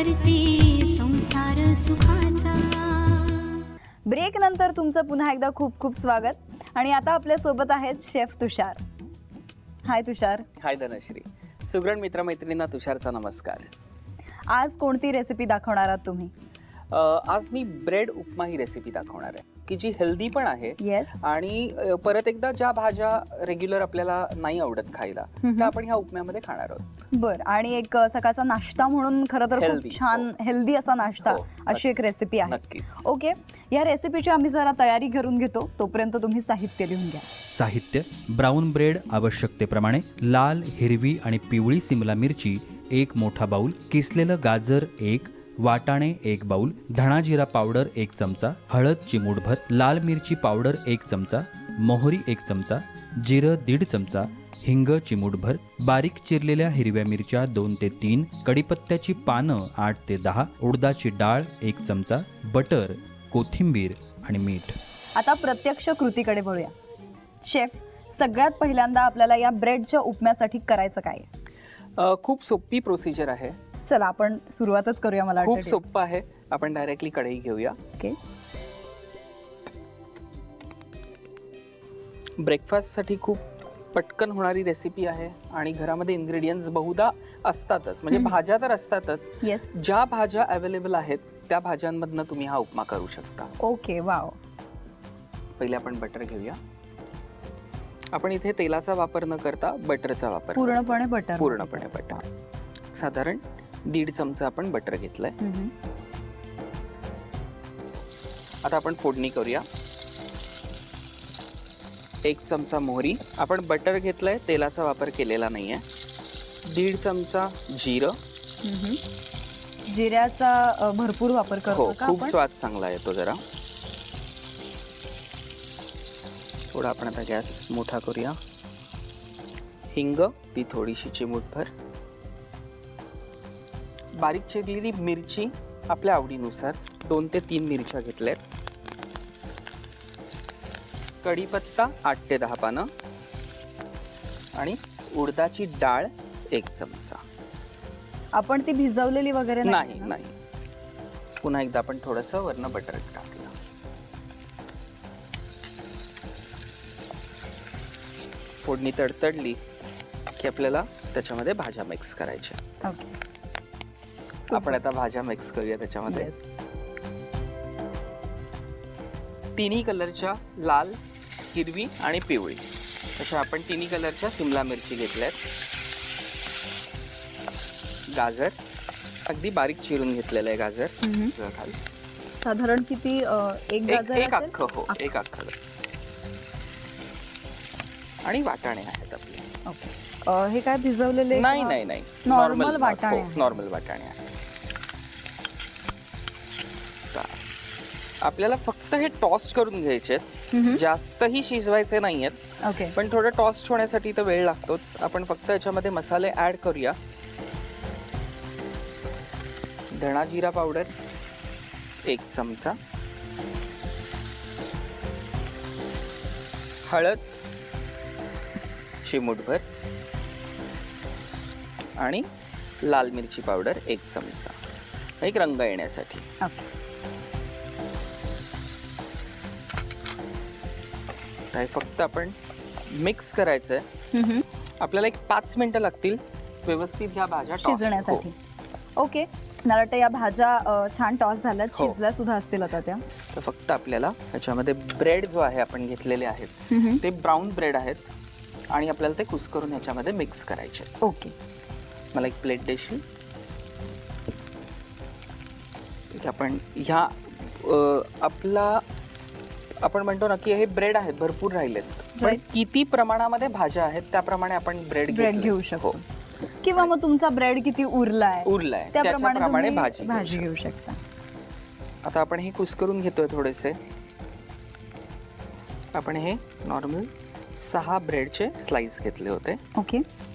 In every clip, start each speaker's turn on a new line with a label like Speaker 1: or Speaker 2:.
Speaker 1: करते संसार सुखाचा.
Speaker 2: ब्रेक नंतर तुमचं पुन्हा एकदा खूप खूप स्वागत. आणि आता आपल्यासोबत आहेत शेफ तुषार. हाय तुषार.
Speaker 3: हाय धनश्री. सुगरण मित्रमैत्रिणींना तुषारचा नमस्कार.
Speaker 2: आज कोणती रेसिपी दाखवणार आहात तुम्ही?
Speaker 3: आज मी ब्रेड उपमा ही रेसिपी दाखवणार आहे की जी हेल्दी पण आहे
Speaker 2: येस
Speaker 3: आणि परत एकदा ज्या भाज्या रेग्युलर आपल्याला नाही आवडत खायला. त्या आपण ह्या उपम्यामध्ये खाणार आहोत.
Speaker 2: बर आणि एक अ, सकाळचा नाश्ता म्हणून खरं तर
Speaker 3: Healthy,
Speaker 2: खूप छान हेल्दी असा नाश्ता
Speaker 3: हो,
Speaker 2: अशी एक रेसिपी आहे.
Speaker 3: नक्कीच.
Speaker 2: ओके या रेसिपीची आम्ही जरा तयारी करून घेतो तोपर्यंत तुम्ही साहित्य लिहून घ्या.
Speaker 4: साहित्य ब्राऊन ब्रेड आवश्यकतेप्रमाणे लाल हिरवी आणि पिवळी सिमला मिरची एक मोठा बाऊल किसलेलं गाजर एक वाटाणे एक बाऊल धणा जिरा पावडर एक चमचा हळद चिमूटभर लाल मिरची पावडर एक चमचा मोहरी एक चमचा जिरं दीड चमचा हिंग चिमूटभर बारीक चिरलेल्या हिरव्या मिरच्या दोन ते तीन कडीपत्त्याची पानं आठ ते दहा उडदाची डाळ एक चमचा बटर कोथिंबीर आणि मीठ.
Speaker 2: आता प्रत्यक्ष कृतीकडे वळूया. शेफ सगळ्यात पहिल्यांदा आपल्याला या ब्रेडच्या उपम्यासाठी करायचं काय?
Speaker 3: अ, खूप सोपी प्रोसिजर आहे.
Speaker 2: चला आपण सुरुवातच करूया मला
Speaker 3: खूप
Speaker 2: वाटतं
Speaker 3: सोपं आहे. आपण डायरेक्टली कढई घेऊया.
Speaker 2: ओके
Speaker 3: ब्रेकफास्टसाठी खूप पटकन होणारी रेसिपी आहे आणि घरामध्ये इन्ग्रेडियंट्स बहुधा असतातच. म्हणजे. भाज्या तर असतातच.
Speaker 2: येस
Speaker 3: ज्या भाज्या अवेलेबल आहेत त्या भाज्यांमधनं तुम्ही हा उपमा करू शकता.
Speaker 2: ओके वाव
Speaker 3: पहिले आपण बटर घेऊया. आपण इथे तेलाचा वापर न करता बटरचा वापर
Speaker 2: पूर्णपणे बटर
Speaker 3: पूर्णपणे बटर साधारण दीड चमचा आपण बटर घेतलंय. आता आपण फोडणी करूया. एक चमचा मोहरी. आपण बटर घेतलंय तेलाचा वापर केलेला नाहीये. दीड चमचा जिरं.
Speaker 2: जिऱ्याचा भरपूर वापर
Speaker 3: हो
Speaker 2: करतो का
Speaker 3: खूप स्वाद चांगला येतो जरा. थोडा आपण आता गॅस मोठा करूया. हिंग ती थोडीशी चिमूटभर. बारीक चिरलेली मिरची आपल्या आवडीनुसार दोन ते तीन मिरच्या घेतल्यात. कढीपत्ता आठ ते दहा पानं आणि उडदाची डाळ एक चमचा.
Speaker 2: आपण ती भिजवलेली वगैरे
Speaker 3: नाही? नाही पुन्हा एकदा आपण थोडस वरनं बटर टाकलं फोडणी तडतडली की आपल्याला त्याच्यामध्ये भाज्या मिक्स करायच्या. आपण आता भाज्या मिक्स करूया त्याच्यामध्ये. तिन्ही कलरच्या लाल हिरवी आणि पिवळी. अशा आपण तिन्ही कलरच्या सिमला मिरची घेतल्यात. गाजर. अगदी बारीक चिरून घेतलेलं आहे गाजर. घाल.
Speaker 2: साधारण किती एक गाजर
Speaker 3: एक? अख्खं हो. एक अख्खं. आणि वाटाणे आहेत आपले.
Speaker 2: हे काय भिजवलेले
Speaker 3: नाही नाही नाही.
Speaker 2: Normal वाटाणे.
Speaker 3: नॉर्मल वाटाणे आहेत चा- आपल्याला फक्त हे टॉस्ट करून घ्यायचे
Speaker 2: हम्म.
Speaker 3: जास्तही शिजवायचे नाहीयेत
Speaker 2: ओके
Speaker 3: पण थोडं टॉस्ट होण्यासाठी तर वेळ लागतोच. आपण फक्त याच्यामध्ये मसाले ऍड करूया. धणा जिरा पावडर एक चमचा. हळद चिमूटभर आणि लाल मिरची पावडर एक चमचा. एक रंग येण्यासाठी. हे फक्त आपण मिक्स करायचं आहे
Speaker 2: हम्म.
Speaker 3: आपल्याला एक पाच मिनिटं लागतील व्यवस्थित ह्या भाज्या
Speaker 2: शिजण्यासाठी
Speaker 3: हो.
Speaker 2: ओके मला वाटतं या भाज्या अ, छान टॉस झाल्यात
Speaker 3: हो.
Speaker 2: शिजल्या सुद्धा असतील आता त्या
Speaker 3: तर फक्त आपल्याला ह्याच्यामध्ये ब्रेड जो आहे आपण घेतलेले आहेत
Speaker 2: हम्म.
Speaker 3: ते ब्राऊन ब्रेड आहेत आणि आपल्याला ते कुस्करून ह्याच्यामध्ये मिक्स करायचे आहेत.
Speaker 2: ओके
Speaker 3: मला एक प्लेट देशील ठीक आहे, आपण ह्या अ, आपला आपण म्हणतो ना की हे ब्रेड आहेत भरपूर राहिलेत. पण. किती प्रमाणामध्ये भाज्या आहेत त्याप्रमाणे आपण ब्रेड
Speaker 2: ब्रेड घेऊ शकतो. किंवा मग तुमचा ब्रेड किती उरलाय
Speaker 3: उरलाय.
Speaker 2: त्याप्रमाणे
Speaker 3: भाजी
Speaker 2: भाजी. घेऊ शकता.
Speaker 3: आता आपण हे कुस्करून घेतोय थोडेसे. आपण हे नॉर्मल सहा ब्रेडचे स्लाइस घेतले होते.
Speaker 2: ओके
Speaker 3: ठीक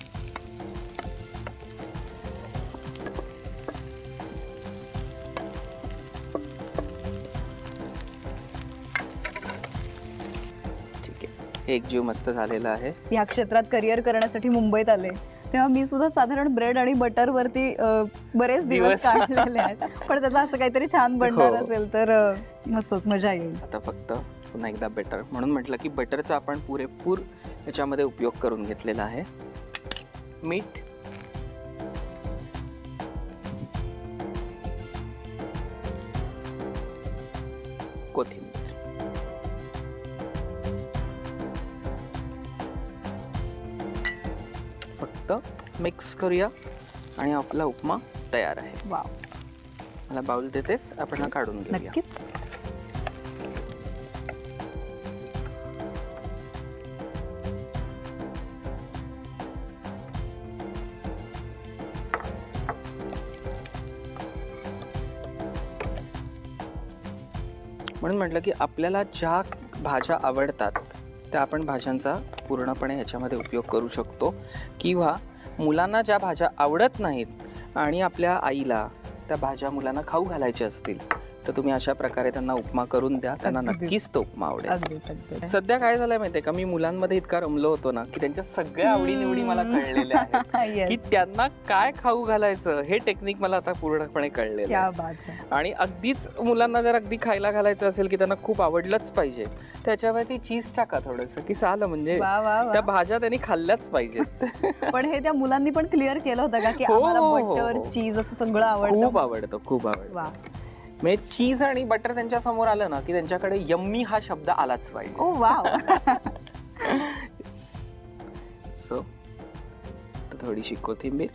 Speaker 3: एक जीव मस्त झालेला आहे.
Speaker 2: या क्षेत्रात करिअर करण्यासाठी मुंबईत आले. तेव्हा मी सुद्धा साधारण ब्रेड आणि बटर वरती बरेच दिवस. काढलेले आहेत. पण त्याचं असं काहीतरी छान बनणार
Speaker 3: हो.
Speaker 2: असेल तर मस्तच मजा येईल.
Speaker 3: आता फक्त पुन्हा एकदा बटर म्हणून म्हटलं की बटरचा आपण पुरेपूर याच्यामध्ये उपयोग करून घेतलेला आहे. मीठ फक्त मिक्स करूया आणि आपला उपमा तयार आहे.
Speaker 2: वाव.
Speaker 3: मला बाउल देतेस आपण हा काढून घेऊया.
Speaker 2: नक्कीच.
Speaker 3: म्हणून म्हटलं की आपल्याला ज्या भाज्या आवडतात त्या आपण भाज्यांचा पूर्णपणे ह्याच्यामध्ये उपयोग करू शकतो. किंवा मुलांना ज्या भाज्या आवडत नाहीत आणि आपल्या आईला त्या भाज्या मुलांना खाऊ घालायच्या असतील तर तुम्ही अशा प्रकारे त्यांना उपमा करून द्या. त्यांना. नक्कीच तो उपमा आवडेल.
Speaker 2: अगदीच
Speaker 3: सध्या काय झालंय माहितीये का? मी मुलांमध्ये इतका रमलो होतो ना की त्यांच्या सगळ्या आवडीनिवडी मला कळलेल्या आहेत.
Speaker 2: Yes.
Speaker 3: की त्यांना काय खाऊ घालायचं हे टेक्निक मला आता पूर्णपणे कळलेलं
Speaker 2: क्या बात
Speaker 3: आणि अगदीच मुलांना जर अगदी खायला घालायचं असेल की त्यांना खूप आवडलंच पाहिजे त्याच्यावरती चीज टाका थोडंसं की झालं म्हणजे
Speaker 2: वा वा वा.
Speaker 3: त्या भाज्या त्यांनी खाल्ल्याच पाहिजेत.
Speaker 2: पण हे त्या मुलांनी पण क्लिअर केलं होतं का की
Speaker 3: हो,
Speaker 2: आम्हाला
Speaker 3: हो, हो,
Speaker 2: बटर
Speaker 3: हो.
Speaker 2: चीज असं सगळं
Speaker 3: खूप
Speaker 2: आवडतं
Speaker 3: आवडतं खूप आवडतं.
Speaker 2: वा.
Speaker 3: म्हणजे चीज आणि बटर त्यांच्यासमोर आलं ना की त्यांच्याकडे यम्मी हा शब्द आलाच पाहिजे.
Speaker 2: ओ वाव.
Speaker 3: सो थोडीशी कोथिंबीर.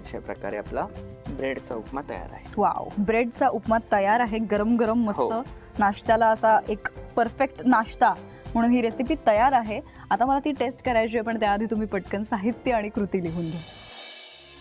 Speaker 3: अशा प्रकारे आपला ब्रेडचा उपमा तयार आहे.
Speaker 2: वाव. ब्रेडचा उपमा तयार आहे गरम गरम मस्त.
Speaker 3: हो.
Speaker 2: नाश्त्याला असा एक परफेक्ट नाश्ता म्हणून ही रेसिपी तयार आहे. आता मला ती टेस्ट करायची आहे पण त्याआधी तुम्ही पटकन साहित्य आणि कृती लिहून घ्या.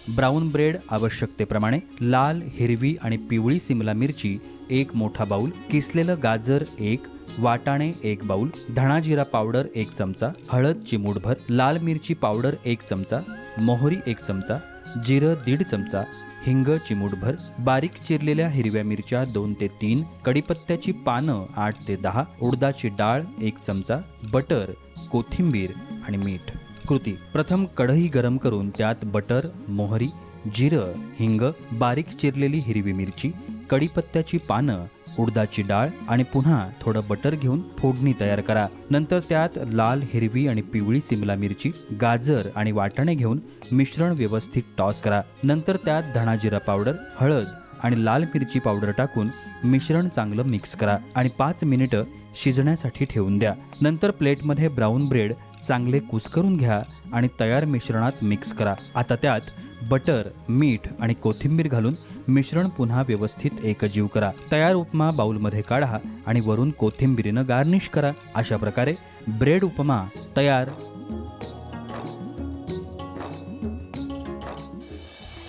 Speaker 4: ब्राऊन ब्रेड आवश्यकतेप्रमाणे लाल हिरवी आणि पिवळी सिमला मिरची एक मोठा बाऊल किसलेलं गाजर एक वाटाणे एक बाऊल धणा जिरा पावडर एक चमचा हळद चिमूटभर लाल मिरची पावडर एक चमचा मोहरी एक चमचा जिरं दीड चमचा हिंग चिमूटभर बारीक चिरलेल्या हिरव्या मिरच्या दोन ते तीन कडीपत्त्याची पानं आठ ते दहा उडदाची डाळ एक चमचा बटर कोथिंबीर आणि मीठ. कृती. प्रथम कढई गरम करून त्यात बटर मोहरी जिरं हिंग बारीक चिरलेली हिरवी मिरची कढीपत्त्याची पानं उडदाची डाळ आणि पुन्हा थोडं बटर घेऊन फोडणी तयार करा. नंतर त्यात लाल हिरवी आणि पिवळी सिमला मिरची गाजर आणि वाटाणे घेऊन मिश्रण व्यवस्थित टॉस करा. नंतर त्यात धणा जिरा पावडर हळद आणि लाल मिरची पावडर टाकून मिश्रण चांगलं मिक्स करा आणि पाच मिनिटं शिजण्यासाठी ठेवून द्या. नंतर प्लेटमध्ये ब्राऊन ब्रेड चांगले कुस्करून घ्या आणि तयार मिश्रणात मिक्स करा. आता त्यात बटर मीठ आणि कोथिंबीर घालून मिश्रण पुन्हा व्यवस्थित एकजीव करा. तयार उपमा बाउलमध्ये काढा आणि वरून कोथिंबीरीनं गार्निश करा. अशा प्रकारे ब्रेड उपमा तयार.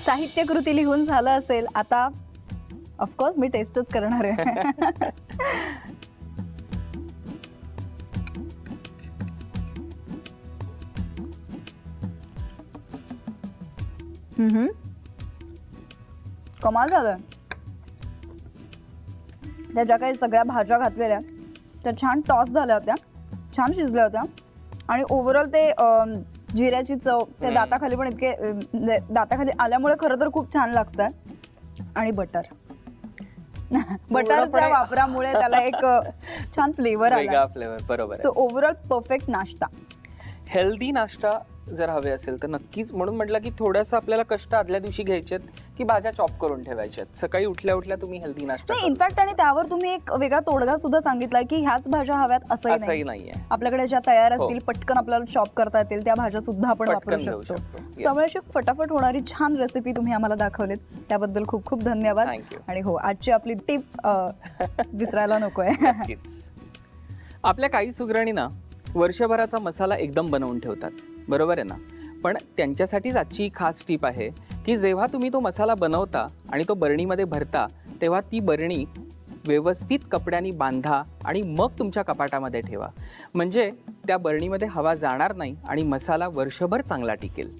Speaker 2: साहित्य कृती लिहून झालं असेल. आता ऑफकोर्स मी टेस्टच करणार आहे. हम्म. कमाल झालं त्या ज्या काही सगळ्या भाज्या घातलेल्या त्या छान टॉस झाल्या होत्या छान शिजल्या होत्या. आणि ओव्हरऑल ते जिऱ्याची चव त्या
Speaker 3: हम्म.
Speaker 2: दाताखाली पण इतके म्हणजे दाताखाली आल्यामुळे खरं तर खूप छान लागतं आणि बटर बटरच्या
Speaker 3: पूर्णपणे-
Speaker 2: वापरामुळे त्याला एक अ, छान फ्लेवर आला
Speaker 3: वेगळा फ्लेवर बरोबर
Speaker 2: सो ओव्हरऑल परफेक्ट नाश्ता.
Speaker 3: हेल्दी नाश्ता जर हवे असेल तर नक्कीच म्हणून म्हटलं की थोडंसं आपल्याला कष्ट आदल्या दिवशी घ्यायचे की भाज्या चॉप करून ठेवायच्यात सकाळी उठल्या उठल्या तुम्ही हेल्दी नाश्ता
Speaker 2: नाही
Speaker 3: करू.
Speaker 2: इनफॅक्ट आणि त्यावर तुम्ही एक वेगळा तोडगा सुद्धा सांगितला की ह्याच भाज्या हव्यात असंही
Speaker 3: असंही
Speaker 2: नाही
Speaker 3: नाहीये
Speaker 2: आपल्याकडे ज्या तयार
Speaker 3: हो.
Speaker 2: असतील पटकन आपल्याला चॉप करता येतील त्या भाज्या सुद्धा आपण
Speaker 3: पटकन
Speaker 2: वापरू
Speaker 3: घेऊ
Speaker 2: शकतो
Speaker 3: शकतो. Yes.
Speaker 2: त्यामुळे अशी फटाफट होणारी छान रेसिपी तुम्ही आम्हाला दाखवलीत त्याबद्दल खूप खूप धन्यवाद
Speaker 3: Thank you.
Speaker 2: आणि हो आजची आपली टिप विसरायला नकोय
Speaker 3: नक्कीच आपल्या काही सुगरणीना वर्षभराचा मसाला एकदम बनवून ठेवतात बरोबर आहे ना? पण त्यांच्यासाठीच आजची खास टीप आहे की जेव्हा तुम्ही तो मसाला बनवता आणि तो बरणीमध्ये भरता तेव्हा ती बरणी व्यवस्थित कपड्यांनी बांधा आणि मग तुमच्या कपाटामध्ये ठेवा. म्हणजे त्या बरणीमध्ये हवा जाणार नाही आणि मसाला वर्षभर चांगला टिकेल.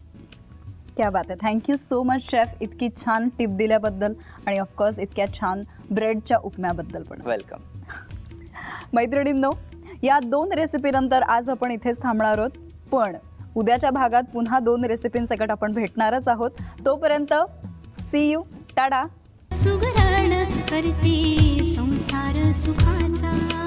Speaker 2: क्या बात आहे थँक्यू सो मच शेफ इतकी छान टिप दिल्याबद्दल आणि ऑफकोर्स इतक्या छान ब्रेडच्या उपम्याबद्दल पण.
Speaker 3: वेलकम
Speaker 2: मैत्रिणींनो या दोन रेसिपीनंतर आज आपण इथेच थांबणार आहोत. पण उद्याच्या भागात पुन्हा दोन रेसिपींसकट आपण भेटणारच आहोत. तोपर्यंत सी यू टाडा.
Speaker 1: सुगरण करते संसार सुखाचा.